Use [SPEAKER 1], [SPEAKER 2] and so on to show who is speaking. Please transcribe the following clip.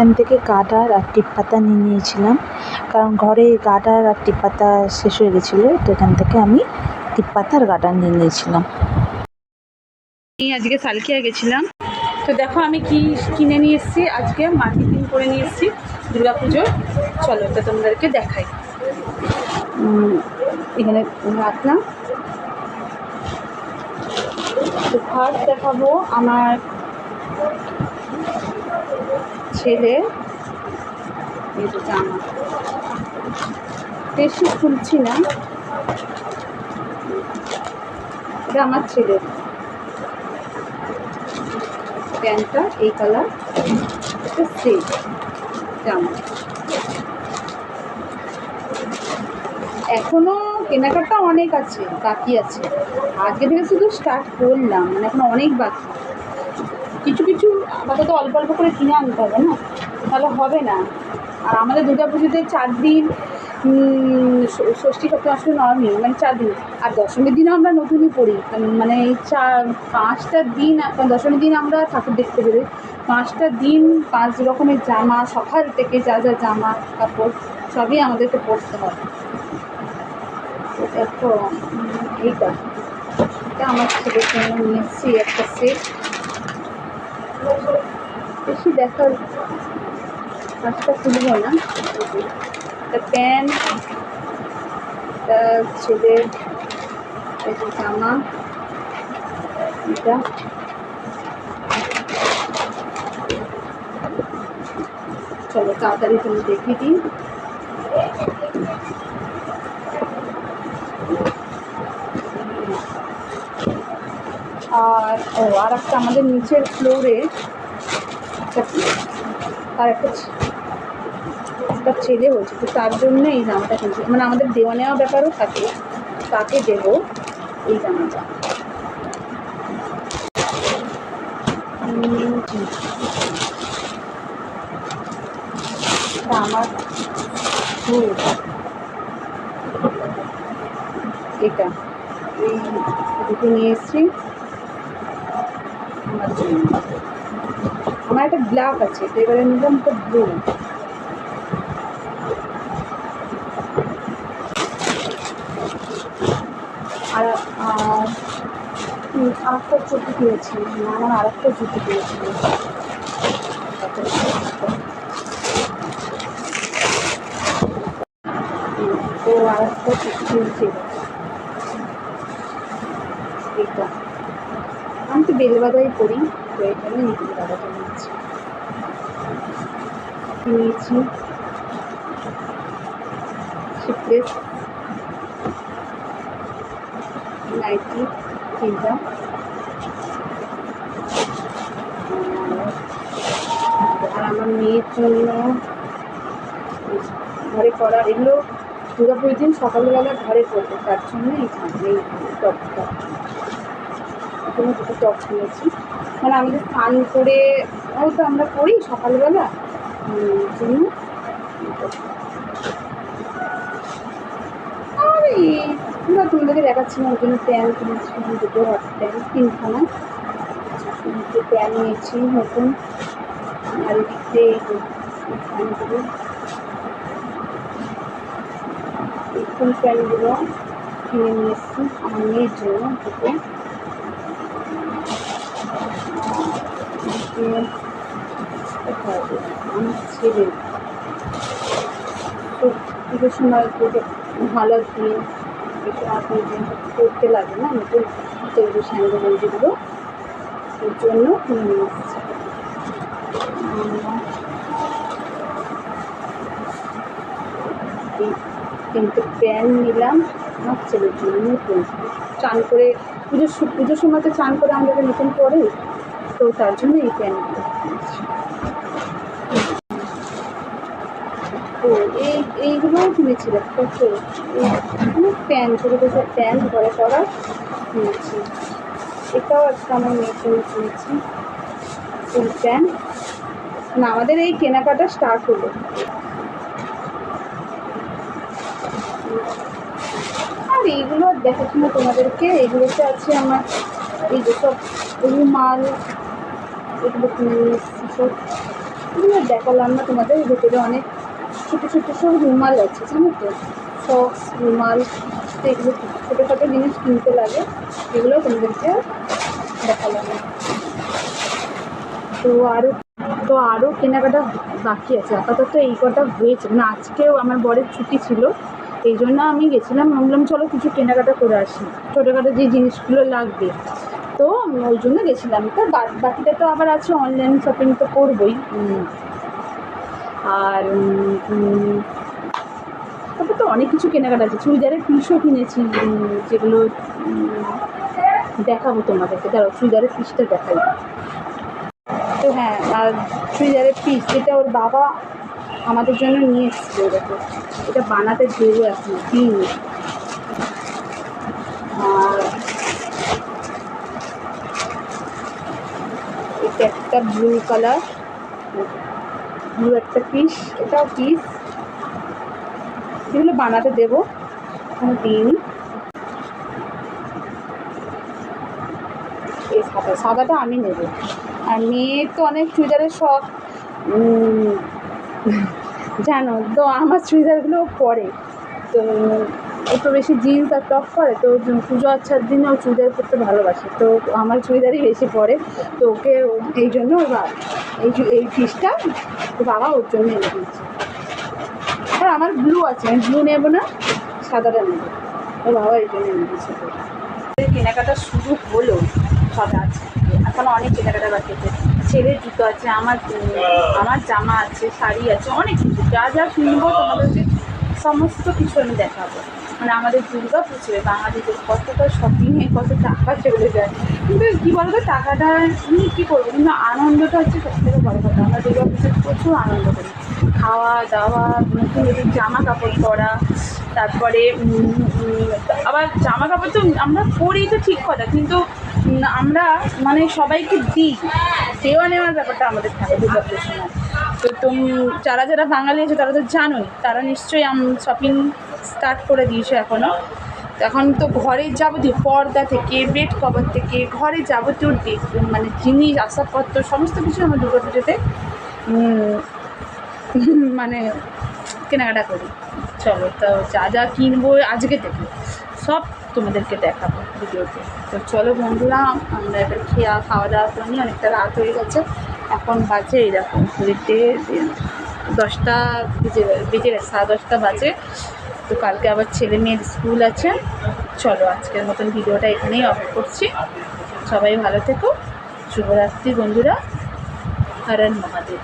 [SPEAKER 1] এখান থেকে গার্ডার আর টিপ পাতা নিয়ে নিয়েছিলাম। কারণ ঘরে গার্ডার আর টিপ পাতা শেষ হয়ে গেছিল, তো এখান থেকে আমি টিপ পাতা আর নিয়ে নিয়েছিলাম।
[SPEAKER 2] আজকে সালকিয়া গেছিলাম। তো দেখো আমি কি কিনে নিয়ে এসেছি, আজকে মার্কেটিং করে নিয়ে এসেছি পুজোর চলো তো তোমাদেরকে দেখাই। এখানে রাখলাম। তো ফার্স্ট দেখাবো আমার ছেলে। জামা। বেশি খুলছি না। এটা আমার ছেলের প্যান্টটা এই কালার সেম জামা। এখনও কেনাকাটা অনেক আছে, বাকি আছে। আজকে থেকে শুধু স্টার্ট করলাম মানে এখন অনেক বাকি। কিছু কিছু আপাতত অল্প অল্প করে কিনে আনতে হবে না? তাহলে হবে না। আর আমাদের দুর্গা পুজোতে চার দিন ষষ্ঠী সপ্তমী অষ্টমী নবমী মানে চার দিন। আর দশমীর দিনও আমরা নতুনই পড়ি। মানে এই চার পাঁচটা দিন দশমীর দিন আমরা ঠাকুর দেখতে বেরোই। পাঁচটা দিন পাঁচ রকমের জামা সকাল থেকে যা যা জামা কাপড় সবই আমাদেরকে পরতে হবে উম, এইটা। এটা আমার ছেলের জন্য একটা সেট বেশি দেখার কাজটা খুলব না। একটা প্যান্ট, একটা ছেলের এই জামা, এটা। চলো তাড়াতাড়ি তুমি দেখিয়ে দিই। আর, ও, আর একটা আমাদের নিচের ফ্লোরে আর একটা ছেলে হয়েছে, তো তার জন্য এই জামাটা কিনছি। মানে আমাদের দেওয়া নেওয়া ব্যাপারও থাকে, তাকে দেব এই জামাটা। আমার এটা। এই নিয়ে এসেছি। আমার আমার একটা ব্ল্যাক আছে, তো এবারে নিলাম একটা ব্লু আর আর আরেকটা জুতো কিনেছি না আমার আরেকটা জুতো কিনেছি। তো আরেকটা জুতো কিনেছি। এটা আমি তো বেলবাদাই করি তো এখানে বেলবাদাটা নিয়েছি। নিয়েছি শিপলেস নাইটি আর আমার মেয়ের জন্য ঘরে করা, এগুলো দুর্গাপুরের দিন সকালবেলা ঘরে করব, তার জন্য এই টপটা এখানে দুটো টপ কিনেছি মানে আমাদের স্নান করে ও তো আমরা করি সকালবেলা। জন্য আর তোমাদেরকে দেখাচ্ছি ওই জন্য প্যান্ট কিনেছি, দুটো হট প্যান্ট তিনখানা। দুটো প্যান্ট নিয়েছি নতুন। আর এদিক প্যান্টগুলো এই ফুল প্যান্টগুলো কিনে নিয়ে এসেছি, আমার মেয়ের জন্য দুটো দিয়ে কোথায় গেল? আমার ছেলে ভালো দিয়ে করতে লাগে না নতুন তৈরি স্যান্ডেল যেগুলো ওর জন্য কিনে নিয়ে এসেছি উম, এই প্যান্ট নিলাম আমার ছেলের জন্য চান করে পুজোর পুজোর সময় তো চান করে আমাদের নতুন পরে তো তার জন্য এই কিনেছি ও এই, এইগুলোও কিনেছিলাম, কত? প্যান্ট ছোটো ছোটো প্যান্ট ঘরে পরা কিনেছি। এটাও একটা আমার মেয়ের জন্য কিনেছি, ফুল প্যান্ট। না, আমাদের এই কেনাকাটা স্টার্ট হলো। এইগুলো দেখাচ্ছি না তোমাদেরকে। এগুলোতে আছে আমার এই যে সব রুমাল, এগুলো সব এগুলো দেখালাম না তোমাদের। ভেতরে অনেক ছোটো ছোটো সব রুমাল আছে, জানো তো? সক্স, রুমাল এগুলো ছোটোখাটো জিনিস কিনতে লাগে। এগুলো তোমাদেরকে দেখালাম। না। তো আরও তো আরও কেনাকাটা বাকি আছে। আপাতত এই কটা হয়েছে। মানে আজকেও আমার বরের ছুটি ছিল। এই জন্য আমি গেছিলাম, আমি বললাম, চলো কিছু কেনাকাটা করে আসি। ছোটোখাটো যে জিনিসগুলো লাগবে। তো ওই জন্য গেছিলাম। তো বাকিটা তো আবার আছে অনলাইন শপিং তো করবোই। আর তারপর তো অনেক কিছু কেনাকাটা আছে। চুড়িদারের পিসও কিনেছি যেগুলো দেখাবো তোমাদেরকে। দাঁড়াও, চুড়িদারের পিসটা দেখাই। তো হ্যাঁ আর চুড়িদারের পিস যেটা ওর বাবা আমাদের জন্য নিয়ে এসেছিল দেখো। এটা বানাতে দেবো এখন দিইনি আর এটা একটা ব্লু কালার ব্লু একটা পিস এটাও পিস এগুলো বানাতে দেবো এখনও দিইনি এই সাদা, সাদাটা আমি নেব। আর মেয়ের তো অনেক চুড়িদারের শখ। জানো, তো আমার চুড়িদারগুলো পরে। তো একটু বেশি জিন্স আর টপ পরে, তো পুজো আচ্ছার দিনে ও চুড়িদার পরতে ভালোবাসে। তো আমার চুড়িদারই বেশি পরে, তো ওকে এই জন্য এই এই পিসটা তো বাবা ওর জন্য এনে দিয়েছে। আর আমার ব্লু আছে, আমি ব্লু নেব না, সাদাটা নেব। ও বাবা এই জন্য এনে দিয়েছে। কেনাকাটা শুরু হলো। সব আছে। এখন অনেক কেনাকাটা বাকি আছে। ছেলের জুতো আছে, আমার আমার জামা আছে, শাড়ি আছে, অনেক কিছু। যা যা কিনবো তোমাদেরকে সমস্ত কিছু আমি দেখাবো। মানে আমাদের দুর্গা পুজোয় বাঙালিদের কতটা শপিংয়ে কত টাকা চলে যায়। কিন্তু কী বলতো, টাকাটা আমি কী করব? কিন্তু আনন্দটা হচ্ছে সব থেকে বড় কথা। আমরা দুর্গা পুজোয় প্রচুর আনন্দ করি। খাওয়া দাওয়া, নতুন নতুন জামা কাপড় পরা, তারপরে আবার জামা কাপড় তো আমরা পরি তো ঠিক কথা। কিন্তু আমরা মানে সবাইকে দিই। দেওয়া নেওয়ার ব্যাপারটা আমাদের থাকে দুর্গা পুজোর সময়। তো তুম, যারা যারা বাঙালি আছে তারা তো জানোই, তারা নিশ্চয়ই শপিং স্টার্ট করে দিয়েছে এখনও এখন তো ঘরের যাবতীয় পর্দা থেকে বেড কভার থেকে ঘরের যাবতীয় মানে জিনিস, আসবাবপত্র, সমস্ত কিছু আমরা দুর্গা পুজোতে মানে কেনাকাটা করি। চলো, তো যা যা কিনবো আজকে থেকে, সব তোমাদেরকে দেখাবো। ভিডিওতে তো চলো বন্ধুরা, আমরা এবার খেয়া খাওয়া দাওয়া করে নিই, অনেকটা রাত হয়ে গেছে। এখন বাজে এরকম ঘুরিতে দশটা বেজে বেজে গেছে, সাড়ে দশটা বাজে। তো কালকে আবার ছেলে মেয়ের স্কুল আছে। চলো আজকের মতন ভিডিওটা এখানেই অফ করছি। সবাই ভালো থেকো। শুভরাত্রি বন্ধুরা। হরণ মহাদেব।